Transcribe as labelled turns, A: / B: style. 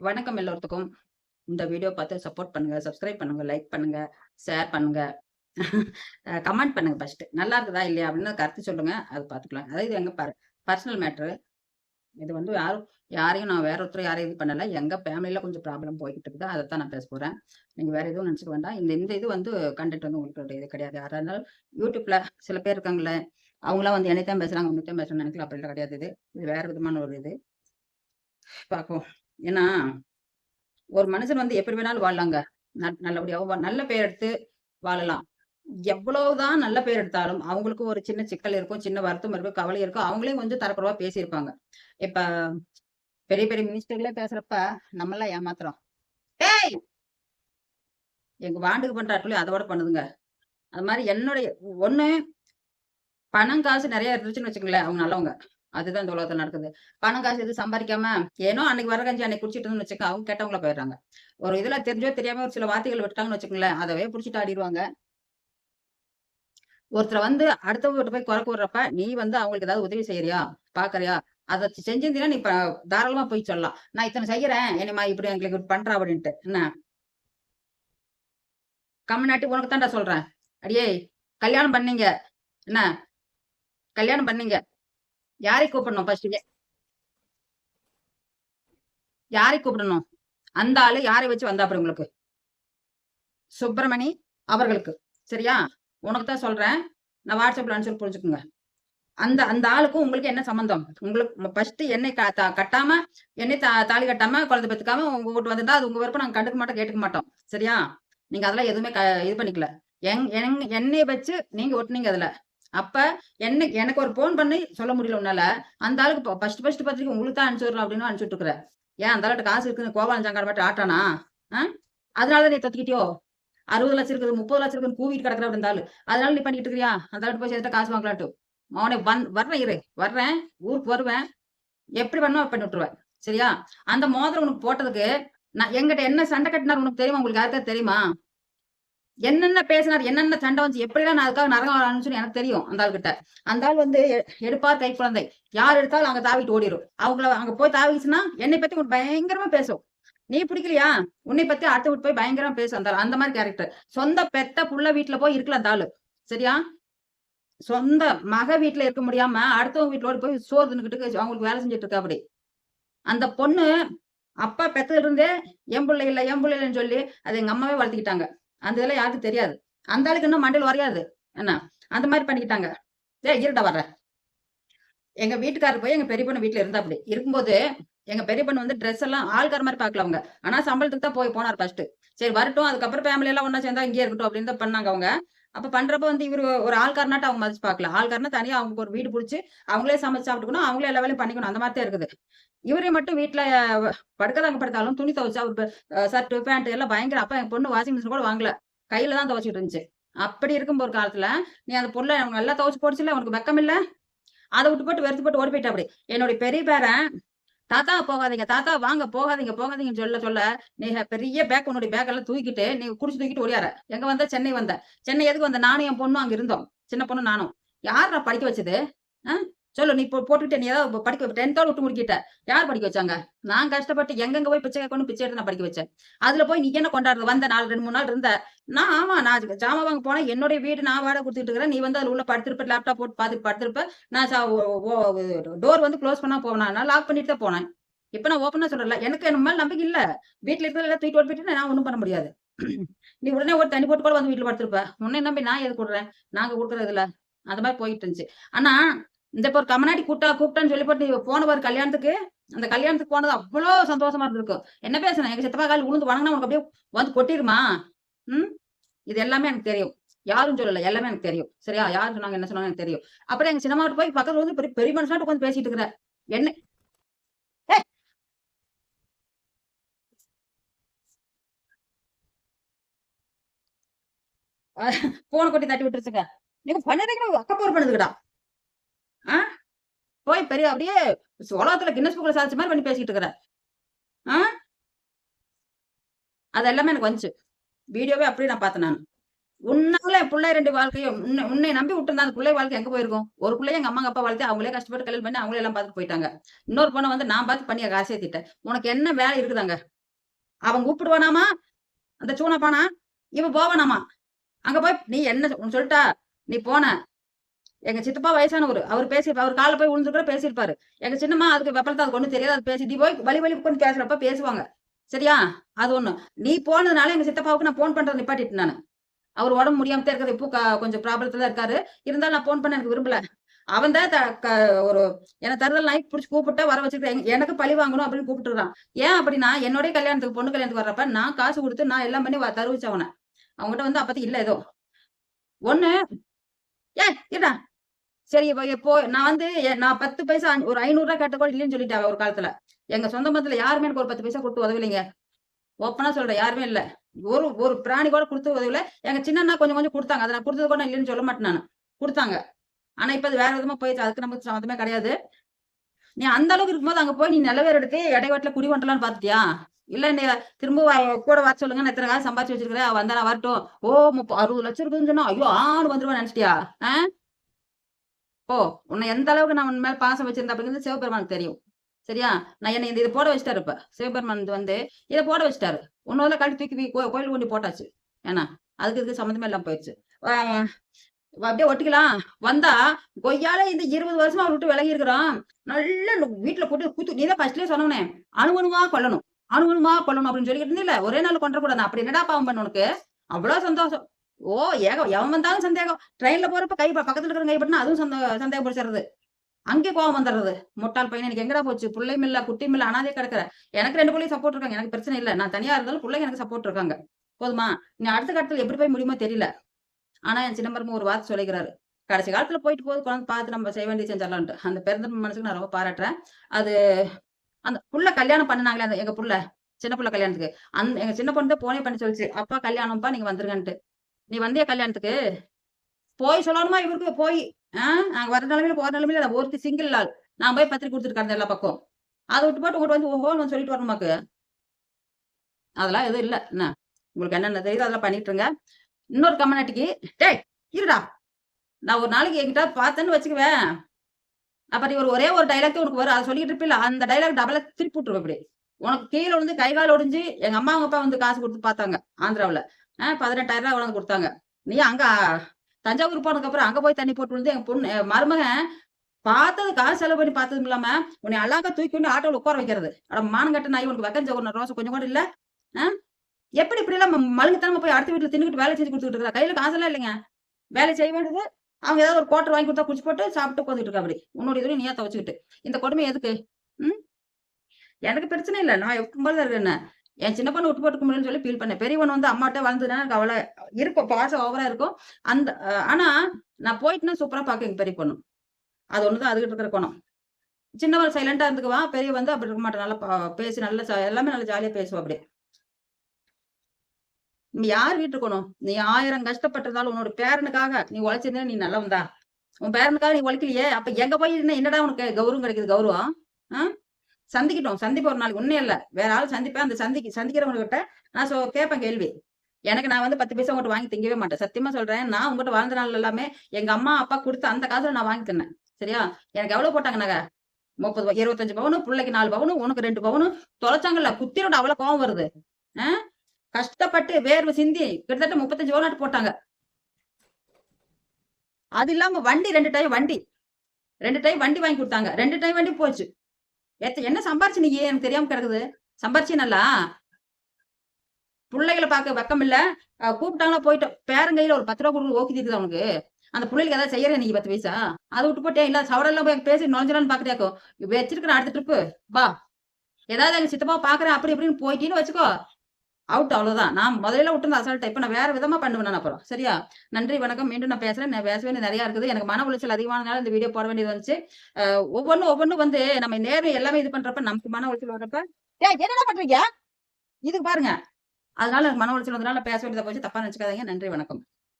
A: வணக்கம் எல்லோருத்துக்கும். இந்த வீடியோ பார்த்து சப்போர்ட் பண்ணுங்க சப்ஸ்கிரைப் பண்ணுங்க லைக் பண்ணுங்க ஷேர் பண்ணுங்க. கமெண்ட் பண்ணுங்க ஃபர்ஸ்ட் நல்லா இருக்குதா இல்லையா அப்படின்னு கருத்து சொல்லுங்க அது பார்த்துக்கலாம். அதாவது இது எங்க பர்சனல் மேட்ரு இது வந்து யாரும் யாரையும் நான் வேற ஒருத்தர் யாரையும் இது பண்ணல. எங்க ஃபேமிலியில கொஞ்சம் ப்ராப்ளம் போய்கிட்டு இருக்குது. அதை தான் நான் பேச போறேன். நீங்க வேற எதுவும் நினைச்சுக்க வேண்டாம். இந்த இந்த இது வந்து கண்டென்ட் வந்து உங்களுக்கு இது கிடையாது. யாரா இருந்தாலும் யூடியூப்ல சில பேர் இருக்காங்களே அவங்களாம் வந்து என்னைத்தான் பேசுறாங்க உன்னைத்தான் பேசுறாங்க நினைக்கல. அப்படிலாம் கிடையாது இது. இது வேற விதமான ஒரு இது. பார்ப்போம். ஏன்னா ஒரு மனுஷன் வந்து எப்படி வேணாலும் வாழலாங்க. ந- நல்லபடியா நல்ல பேர் எடுத்து வாழலாம். எவ்வளவுதான் நல்ல பேர் எடுத்தாலும் அவங்களுக்கு ஒரு சின்ன சிக்கல் இருக்கும் சின்ன வருத்தம் இருக்கும் கவலை இருக்கும். அவங்களையும் கொஞ்சம் தரக்குறவா பேசியிருப்பாங்க. இப்ப பெரிய பெரிய மினிஸ்டர்களே பேசுறப்ப நம்மளாம் ஏமாத்துறோம். டேய் எங்க வாண்டுக்கு பண்ற ஆட்களே அதோட பண்ணுதுங்க. அது மாதிரி என்னுடைய ஒண்ணு பணம் காசு நிறைய இருந்துச்சுன்னு வச்சுக்கோங்களேன் அவங்க நல்லவங்க. அதுதான் இந்த உலகத்துல நடக்குது. பணம் காசு எதுவும் சம்பாதிக்காம ஏனோ அன்னைக்கு வர கஞ்சி அன்னைக்கு குடிச்சிட்டு இருந்தோம்னு வச்சுக்க அவங்க கெட்டவங்கள போயிடுறாங்க. ஒரு இதுல தெரிஞ்சோ தெரியாம ஒரு சில வார்த்தைகள் விட்டாங்கன்னு வச்சுக்கோங்களேன் அதவே புடிச்சிட்டு ஆடிடுவாங்க. ஒருத்தர் வந்து அடுத்தவங்க போய் குறை கூடுறப்ப நீ வந்து அவங்களுக்கு ஏதாவது உதவி செய்யறியா? பாக்குறியா? அதை செஞ்சிருந்தீங்கன்னா நீ தாராளமா போய் சொல்லலாம். நான் இத்தனை செய்யறேன் என்னம்மா இப்படி எங்களுக்கு பண்றா அப்படின்ட்டு. என்ன? கம்நாட்டி உனக்கு தான்டா சொல்றேன். அடியே கல்யாணம் பண்ணீங்க. என்ன? கல்யாணம் பண்ணீங்க. யாரை கூப்பிடணும் ஃபர்ஸ்ட் யாரை கூப்பிடணும்? அந்த ஆளு யாரை வச்சு வந்தா உங்களுக்கு? சுப்பிரமணி அவர்களுக்கு. சரியா? உனக்கு தான் சொல்றேன். நான் வாட்ஸ்அப்ல அனுப்பிச்சு புரிஞ்சுக்கோங்க. அந்த அந்த ஆளுக்கும் உங்களுக்கு என்ன சம்பந்தம்? உங்களுக்கு ஃபர்ஸ்ட் என்னை க- கட்டாம என்னை தா- தாலி கட்டாம குழந்தை பெற்றுக்காம உங்க வீட்டு வந்திருந்தா அது உங்க விருப்பம். நாங்க கண்டுக்க மாட்டோம் கேட்டுக்க மாட்டோம். சரியா? நீங்க அதெல்லாம் எதுவுமே க- இது பண்ணிக்கல. எங் எங்- என்னைய வச்சு நீங்க ஒட்டுனீங்க அதுல. அப்ப என்ன எனக்கு ஒரு போன் பண்ணி சொல்ல முடியல உன்னால. அந்த ஆளுக்கு ஃபர்ஸ்ட் ஃபர்ஸ்ட் பத்திரிக்கை உங்களுக்கு தான் அனுப்பிச்சுடுறோம் அப்படின்னு அனுப்பிச்சுட்டு விட்டுருக்குற. ஏன் அந்த ஆளுக்கு காசு இருக்குது கோபாலன் சங்கார மட்டும் ஆட்டானா? ஆ? அதனாலதான் நீ தத்துக்கிட்டியோ? அறுபது லட்சம் இருக்குது முப்பது லட்சம் இருக்குது கூவிட்டு கிடக்குற அப்படி இருந்தாலும் அதனால நீ பண்ணிட்டு இருக்கிறியா அந்த ஆளுக்கு போய் சேர்த்து காசு வாங்கலாட்டும் அவனை வந் வர்றேன் இரு. வர்றேன் ஊருக்கு வருவேன். எப்படி பண்ணணும் பண்ணி விட்டுருவேன். சரியா? அந்த மோதிரம் உனக்கு போட்டதுக்கு நான் எங்கிட்ட என்ன சண்டை கட்டினார் உனக்கு தெரியுமா? உங்களுக்கு யாருக்கா தெரியுமா? என்னென்ன பேசினார் என்னென்ன சண்டை வந்து எப்படிலாம் நான் அதுக்காக நரகம் ஆரம்பிச்சுன்னு எனக்கு தெரியும் அந்த ஆள்கிட்ட. அந்த ஆள் வந்து எ- எடுப்பார் கை குழந்தை. யார் எடுத்தாலும் அங்க தாவிட்டு ஓடிடும் அவங்கள அங்க போய் தாவிச்சுன்னா என்னை பத்தி உங்களுக்கு பயங்கரமா பேசும். நீ பிடிக்கலையா? உன்னை பத்தி அடுத்த வீட்டு போய் பயங்கரமா பேசும் அந்த அந்த மாதிரி கேரக்டர் சொந்த பெத்த புள்ள வீட்டுல போய் இருக்கலாம் அந்த ஆளு. சரியா? சொந்த மக வீட்டுல இருக்க முடியாம அடுத்தவங்க வீட்டுல போய் சோறு தின்னுக்கிட்டு அவங்களுக்கு வேலை செஞ்சுட்டு இருக்கா அப்படி. அந்த பொண்ணு அப்பா பெத்ததுல இருந்தே என் பிள்ளை இல்ல என் பிள்ளை இல்லைன்னு சொல்லி அதை எங்க அம்மாவே வளர்த்துக்கிட்டாங்க. அந்த இதெல்லாம் யாருக்கும் தெரியாது. அந்த ஆளுக்கு இன்னும் மண்டையில் வரையாது என்ன? அந்த மாதிரி பண்ணிக்கிட்டாங்க. ஏ இருடா வர்ற. எங்க வீட்டுக்காரர் போய் எங்க பெரிய பொண்ணு வீட்டுல இருந்தா அப்படி. இருக்கும்போது எங்க பெரிய பொண்ணு வந்து ட்ரெஸ் எல்லாம் ஆள்கார மாதிரி பாக்கல அவங்க. ஆனா சம்பளத்துக்கு தான் போய் போனார் ஃபர்ஸ்ட் சரி வரட்டும். அதுக்கப்புறம் ஃபேமிலி எல்லாம் ஒன்னா சேர்ந்தா இங்கே இருக்கட்டும் அப்படின்னு தான் பண்ணாங்க அவங்க. அப்ப பண்றப்ப வந்து இவர் ஒரு ஆள்காரனாட்ட அவங்க மதிச்சு பார்க்கல ஆள்காரனா தனியா அவங்களுக்கு ஒரு வீடு பிடிச்சி அவங்களே சமைச்சு சாப்பிட்டுக்கணும் அவங்களே எல்லா வேலையும் பண்ணிக்கணும். அந்த மாதிரி தான் இருக்குது. இவரே மட்டும் வீட்டுல படுக்கதாங்க படுத்தாலும் துணி துவைச்சு அவர் ஷர்ட் பேண்ட் எல்லாம் பயங்கர அப்ப என் பொண்ணு வாஷிங் மிஷின் கூட வாங்கல. கையில தான் துவைச்சிட்டு இருந்துச்சு. அப்படி இருக்கும் ஒரு காலத்துல நீ அந்த பொருளை அவங்க எல்லாம் துவைச்சு போடுச்சுல உனக்கு வெக்கம் இல்ல அதை விட்டு போட்டு வெறுத்து போட்டு ஓடி போயிட்டா அப்படி. என்னுடைய பெரிய பேரன் தாத்தா போகாதீங்க தாத்தா வாங்க போகாதீங்க போகாதீங்கன்னு சொல்ல சொல்ல நீ பெரிய பேக் உன்னுடைய பேக் எல்லாம் தூக்கிட்டு நீ குடிச்சு தூக்கிட்டு ஓடியார. எங்க வந்த? சென்னை வந்த. சென்னை எதுக்கு வந்த? நானும் என் பொண்ணும் அங்க இருந்தோம். சின்ன பொண்ணு நானும். யார் நான் படிக்க வச்சது? ஆ? சொல்லு நீ இப்போ போட்டுக்கிட்ட நீ ஏதாவது படிக்க டென்த்தோட விட்டு முடிக்கிட்ட. யார் படிக்க வச்சாங்க? நான் கஷ்டப்பட்டு எங்கெங்க போய் பிச்சை கொண்டு பிச்சை எடுத்து நான் படிக்க வச்சேன். அதுல போய் நீ என்ன கொண்டாடுறது வந்த நாலு ரெண்டு மூணு நாள் இருந்த. நான் ஆமா நான் ஜாமா வாங்க போனேன் என்னுடைய வீடு நான் வாடகை கொடுத்துட்டு இருக்கிறேன். நீ வந்து அதுல உள்ள படுத்திருப்ப லேப்டாப் போட்டு பார்த்து படுத்திருப்ப. நான் டோர் வந்து க்ளோஸ் பண்ணா போனேன் நான் லாக் பண்ணிட்டு தான் போனேன். இப்ப நான் ஓப்பனா சொல்றல எனக்கு என்ன மேல நம்பிக்கை இல்ல. வீட்டுல இருக்கிறத தூக்கிட்டு தூக்கி போயிட்டு நான் ஒண்ணும் பண்ண முடியாது. நீ உடனே ஒரு தண்ணி போட்டு கூட வந்து வீட்டுல படுத்திருப்ப. உன்னை நம்பி நான் எது கொடுறேன் நாங்க கொடுக்கறது இல்ல. அந்த மாதிரி போயிட்டு இருந்துச்சு. ஆனா இந்த இப்போ ஒரு கமநாடி கூட்டா கூப்பிட்டான்னு சொல்லி போட்டு நீ போன ஒரு கல்யாணத்துக்கு. அந்த கல்யாணத்துக்கு போனது அவ்வளோ சந்தோஷமா இருந்திருக்கும் என்ன பேசுனேன் எங்க சித்தப்பா கால் உளுந்து வணங்கினா உனக்கு அப்படியே வந்து கொட்டிருமா? ம்? இது எல்லாமே எனக்கு தெரியும். யாரும் சொல்லல. எல்லாமே எனக்கு தெரியும். சரியா? யார் சொன்னாங்க என்ன சொன்னாங்க எனக்கு தெரியும். அப்புறம் எங்க சினிமாட்டு போய் பக்கத்துல வந்து பெரிய பெரிய மனுஷனாட்டு உட்காந்து பேசிட்டு இருக்கிற. என்ன? போன கொட்டி தட்டி விட்டுருச்சுங்க. நீங்க பண்ணதுக்கு அக்கப்போர் பண்ணுதுக்கடா. ஆ? போய் பெரிய அப்படியே உலகத்துல கின்னஸ் புக்கில் சாதிச்ச மாதிரி பண்ணி பேசிட்டு இருக்கிற. ஆ? அது எல்லாமே எனக்கு வந்துச்சு. வீடியோவே அப்படியே நான் பார்த்தேன் நான். உன்னால என் பிள்ளை ரெண்டு வாழ்க்கையும் உன்னை உன்னை நம்பி விட்டுருந்தா அந்த பிள்ளை வாழ்க்கை எங்க போயிருக்கும்? ஒரு பிள்ளை எங்க அம்மா அப்பா வளர்த்து அவங்களே கஷ்டப்பட்டு கல்யாணம் பண்ணி அவங்களே எல்லாம் பார்த்துட்டு போயிட்டாங்க. இன்னொரு பொண்ணை வந்து நான் பார்த்து பண்ணி காசே திட்டேன் உனக்கு என்ன வேலை இருக்குதாங்க? அவன் கூப்பிடுவானாமா? அந்த சூனப்பானா? இவன் போவானாமா? அங்க போய் நீ என்ன சொ- சொல்லிட்டா? நீ போன. எங்க சித்தப்பா வயசானவர். அவர் பேசியிருப்பார் அவர் காலைல போய் விழுந்து கூட பேசியிருப்பாரு. எங்க சின்னம்மா அதுக்கு வெப்பலத்தை அது ஒன்றும் தெரியாது அது பேசி போய் வழி வழி கொண்டு பேசுறப்ப பேசுவாங்க. சரியா? அது ஒண்ணு. நீ போனதுனால எங்க சித்தப்பாவுக்கு நான் போன் பண்றது நிப்பாட்டிட்டு நான். அவர் உடம்பு முடியாம தான் இருக்கிறது இப்போ க- கொஞ்சம் ப்ராப்ளத்துல இருக்காரு. இருந்தாலும் நான் போன் பண்ண எனக்கு விரும்பல. அவன் தான் க- ஒரு என்ன தருதல் நாய்க்கு பிடிச்சி கூப்பிட்டு வர வச்சுக்கிறேன் எனக்கு பழி வாங்கணும் அப்படின்னு கூப்பிட்டுறான் ஏன் அப்படின்னா என்னுடைய கல்யாணத்துக்கு பொண்ணு கல்யாணத்துக்கு வர்றப்ப நான் காசு கொடுத்து நான் எல்லாம் பண்ணி தருவிச்சவனை. தருவிச்சேன் அவனை அவங்ககிட்ட வந்து அப்பத்தி இல்லை ஏதோ. ஒண்ணு ஏ இருடா. சரி இப்போ இப்போ நான் வந்து நான் பத்து பைசா ஒரு ஐநூறு ரூபாய் கேட்ட கூட இல்லைன்னு சொல்லிட்டேன் ஒரு காலத்துல. எங்க சொந்த பந்தத்துல யாருமே எனக்கு ஒரு பத்து பைசா கொடுத்து உதவிலைங்க. ஓப்பனா சொல்றேன் யாருமே இல்ல. ஒரு ஒரு பிராணி கூட கொடுத்து உதவில. எங்க சின்ன கொஞ்சம் கொஞ்சம் கொடுத்தாங்க. அதை நான் கொடுத்தது கூட இல்லைன்னு சொல்ல மாட்டேன் நான். கொடுத்தாங்க. ஆனா இப்ப அது வேற விதமா போயிடுச்சு. அதுக்கு நமக்கு சம்மந்தமே கிடையாது. நீ அந்த அளவுக்கு இருக்கும்போது அங்க போய் நீ நிலவேறு எடுத்து இடைவெட்டில குடி கொண்டலாம்னு பாத்தியா இல்ல நீ திரும்ப கூட வர சொல்லுங்க. நான் இத்தனை காசு சம்பாதிச்சு வச்சிருக்கிறேன். வந்தா நான் வரட்டும். ஓ முப்ப அறுபது லட்சம் இருக்குதுன்னு சொன்னா ஐயோ ஆறு வந்துருவான்னு நினைச்சிட்டியா? ஆ? ஓ உன்னை எந்த அளவுக்கு நான் உன் மேல பாசம் வச்சிருந்தேன் அப்படிங்கிறது சிவபெருமானுக்கு தெரியும். சரியா? நான் என்ன இந்த இதை போட வச்சுட்டாரு இப்ப. சிவபெருமான் வந்து இதை போட வச்சிட்டாரு. உன்னோட கழட்டி தூக்கி கோ- கோயில் கொண்டு போட்டாச்சு. ஏன்னா அதுக்கு இதுக்கு சம்மந்தமே இல்லாம போயிடுச்சு. அப்படியே ஒட்டிக்கலாம். வந்தா கொய்யால இந்த இருபது வருஷமா அவர் விட்டு விலகி இருக்கிறோம் நல்ல வீட்டுல போட்டு குத்து நீதான் ஃபர்ஸ்ட்லயே சொன்னவனே. அணுவணுமா கொல்லணும். அணுவணுமா கொல்லணும் அப்படின்னு சொல்லிக்கிட்டு இருந்தில்ல. ஒரே நாள் கொண்டக்கூடாது கூடாது அப்படி என்னடா பாவம் பண்ண உனக்கு? அவ்வளவு சந்தோஷம். ஓ ஏக எவன் வந்தாலும் சந்தேகம். ட்ரெயின்ல போறப்ப கை பக்கத்துல இருக்கிற கை பட்டினா அதுவும் சந்தேகம் பிடிச்சிருது அங்கே கோவம் வந்துடுறது. முட்டாள் பையன் எனக்கு எங்கடா போச்சு? பிள்ளையும் இல்ல குட்டியும் இல்ல அனாதே கிடக்குற. எனக்கு ரெண்டு பிள்ளையும் சப்போர்ட் இருக்காங்க. எனக்கு பிரச்சனை இல்ல. நான் தனியா இருந்தாலும் பிள்ளைங்க எனக்கு சப்போர்ட் இருக்காங்க. போதுமா? நீ அடுத்த கட்டத்துல எப்படி போய் முடியுமோ தெரியல. ஆனா என் சிதம்பரம் ஒரு வார்த்தை சொல்லிக்கிறாரு. கடைசி காலத்துல போயிட்டு போது குழந்தை பார்த்து நம்ம செய்ய வேண்டிய செஞ்சிடலான்ட்டு அந்த பிறந்த மனசுக்கு நான் ரொம்ப பாராட்டுறேன். அது அந்த புள்ள கல்யாணம் பண்ணினாங்களே அந்த எங்க புள்ள சின்ன புள்ள கல்யாணத்துக்கு. அந்த எங்க சின்ன பொண்ணு போனே பண்ணி சொல்லிச்சு. அப்பா கல்யாணம்ப்பா நீங்க வந்துருங்கன்ட்டு. நீ வந்தியா கல்யாணத்துக்கு? போய் சொல்லணுமா இவருக்கு? போய். ஆஹ் நாங்க வர நிலைமையில போற நிலைமையில ஒருத்தி சிங்கிள் ஆள். நான் போய் பத்திரிக்கை கொடுத்துருக்காரு எல்லா பக்கம் அதை விட்டு போட்டு உங்கள்கிட்ட வந்து ஓஹோன்னு வந்து சொல்லிட்டு வரணுமாக்கு அதெல்லாம் எதுவும் இல்ல. என்ன? உங்களுக்கு என்னென்ன தெரியுது அதெல்லாம் பண்ணிட்டுருங்க இன்னொரு கம்யூனிட்டிக்கு டேய் இருடா. நான் ஒரு நாளைக்கு என்கிட்ட பார்த்தேன்னு வச்சுக்குவேன். அப்புறம் இவர் ஒரே ஒரு டைலாக் உனக்கு வரும். அதை சொல்லிட்டு இருப்பில்ல அந்த டைலாக் டபுளா திருப்பி விட்டுருவேன் இப்படி. உனக்கு கீழே விழுந்து கைகால் ஒடிஞ்சு எங்க அம்மா அவங்க அப்பா வந்து காசு கொடுத்து பார்த்தாங்க ஆந்திராவில். ஆஹ் பதினெட்டாயிரம் ரூபாய் உனக்கு கொடுத்தாங்க. நீ அங்க தஞ்சாவூர் போனதுக்கு அப்புறம் அங்க போய் தண்ணி போட்டு விழுந்து எங்க பொண்ணு மருமகன் பார்த்தது காசு செலவு பண்ணி பார்த்ததும் இல்லாம உன்னை அழகா தூக்கி கொண்டு ஆட்டோல உட்கார வைக்கிறது. அட மானங்கட்ட நாய் உனக்கு வெக்கஞ்ச ஒரு ரோசம் கொஞ்சம் கூட இல்ல. ஆ? எப்படி இப்படி எல்லாம் ம- மழுங்கத்தனமா போய் அடுத்த வீட்டுல தின்னுக்கிட்டு வேலை செஞ்சு கொடுத்துட்டு இருக்கா? கையில காசெல்லாம் இல்லைங்க. வேலை செய்ய வேண்டியது அவங்க ஏதாவது ஒரு கோட்டர் வாங்கி கொடுத்தா குடிச்சு போட்டு சாப்பிட்டு உட்காந்துட்டு இருக்கா அப்படி. உன்னோட இதுல நீயா துவச்சுக்கிட்டு. இந்த கொடுமை எதுக்கு? ம்? எனக்கு பிரச்சனை இல்லை. நான் எப்போது இருக்கேன் என் சின்ன பொண்ணு விட்டு போட்டுக்க முடியும்னு சொல்லி ஃபீல் பண்ணேன். பெரியவன் வந்து அம்மாட்ட வளர்ந்துனா எனக்கு அவ்வளோ இருக்கும். பாசம் ஓவரா இருக்கும். அந்த ஆனா நான் போயிட்டுனா சூப்பரா பாக்க எங்க பெரிய பொண்ணு. அது ஒண்ணுதான் அதுகிட்ட இருக்கிற குணம். சின்னவள் சைலண்டா இருந்துக்குவா பெரிய வந்து அப்படி இருக்க மாட்டேன் நல்லா பா- பேசி நல்லா எல்லாமே நல்லா ஜாலியா பேசுவா அப்படி நீ யார் வீட்டுக்கணும் நீ ஆயிரம் கஷ்டப்பட்டிருந்தாலும் உன்னோட பேரனுக்காக நீ உழைச்சிருந்தா நீ நல்லா உன் பேரனுக்காக நீ உழைக்கலையே. அப்ப எங்க போய் என்னடா உனக்கு கௌரவம் கிடைக்குது? கௌரவம்? ஆ? சந்திக்கிட்டோம். சந்திப்பு ஒரு நாளைக்கு ஒண்ணே இல்ல வேற ஆள் சந்திப்பேன். அந்த சந்திக்கு சந்திக்கிறவங்ககிட்ட நான் சொ கேட்பேன் கேள்வி. எனக்கு நான் வந்து பத்து பைசா உங்கள்கிட்ட வாங்கி திங்கவே மாட்டேன். சத்தியமா சொல்றேன். நான் உங்ககிட்ட வாழ்ந்த நாள் எல்லாமே எங்க அம்மா அப்பா கொடுத்த அந்த காசுல நான் வாங்கி தின்னேன். சரியா? எனக்கு எவ்வளவு போட்டாங்க நகை? முப்பது இருபத்தஞ்சு பவுனு பிள்ளைக்கு நாலு பவுனும் உனக்கு ரெண்டு பவுனும் தொலைச்சாங்கல்ல குத்திரோட அவ்வளவு கோவம் வருது. ஆ? கஷ்டப்பட்டு வேர்வை சிந்தி கிட்டத்தட்ட முப்பத்தஞ்சு பவுனாட்டு போட்டாங்க. அது இல்லாம வண்டி ரெண்டு டைம் வண்டி. ரெண்டு டைம் வண்டி வாங்கி கொடுத்தாங்க. ரெண்டு டைம் வண்டி போச்சு. என்ன சம்பாரிச்சு நீ எனக்கு தெரியாம கிடக்குது? சம்பாரிச்சு நல்லா பிள்ளைகளை பார்க்க வெக்கம் இல்ல கூப்பிட்டாங்களா போயிட்டோம். பேரங்கையில ஒரு பத்து ரூபா கொடுக்குறது ஓகே இருக்குது அவனுக்கு அந்த பிள்ளைகளுக்கு ஏதாவது செய்யறேன் நீங்க பத்து பைசா? அதை விட்டு போட்டேன் இல்ல சவரெல்லாம் போய் பேசி நுழைஞ்சிடான்னு பாக்குறியாக்கோ? வச்சிருக்கிறேன் அடுத்த ட்ரிப்பு பா ஏதாவது எங்க சித்தப்பா பாக்குறேன் அப்படி இப்படின்னு போயிட்டீன்னு வச்சுக்கோ. அவுட் அவ்வளவுதான். நான் முதல்ல விட்டுருந்த அசால்ட் இப்ப நான் வேற விதமா பண்ணுவேன் நான் அப்புறம் சரியா? நன்றி வணக்கம். மீண்டும் நான் பேசுறேன். நான் பேச வேண்டிய நிறைய இருக்குது. எனக்கு மன உளைச்சல் அதிகமானனால இந்த வீடியோ போட வேண்டியது வந்துச்சு. அஹ் ஒவ்வொன்றும் ஒவ்வொன்றும் வந்து நம்ம நேரம் எல்லாமே இது பண்றப்ப நமக்கு மன உளைச்சல் வர்றப்ப ஏய் என்னடா பண்றீங்க? இதுக்கு பாருங்க. அதனால மன உளைச்சல் வந்தனால பேச வேண்டியதை போச்சு. தப்பா நினைச்சுக்காதீங்க. நன்றி வணக்கம்.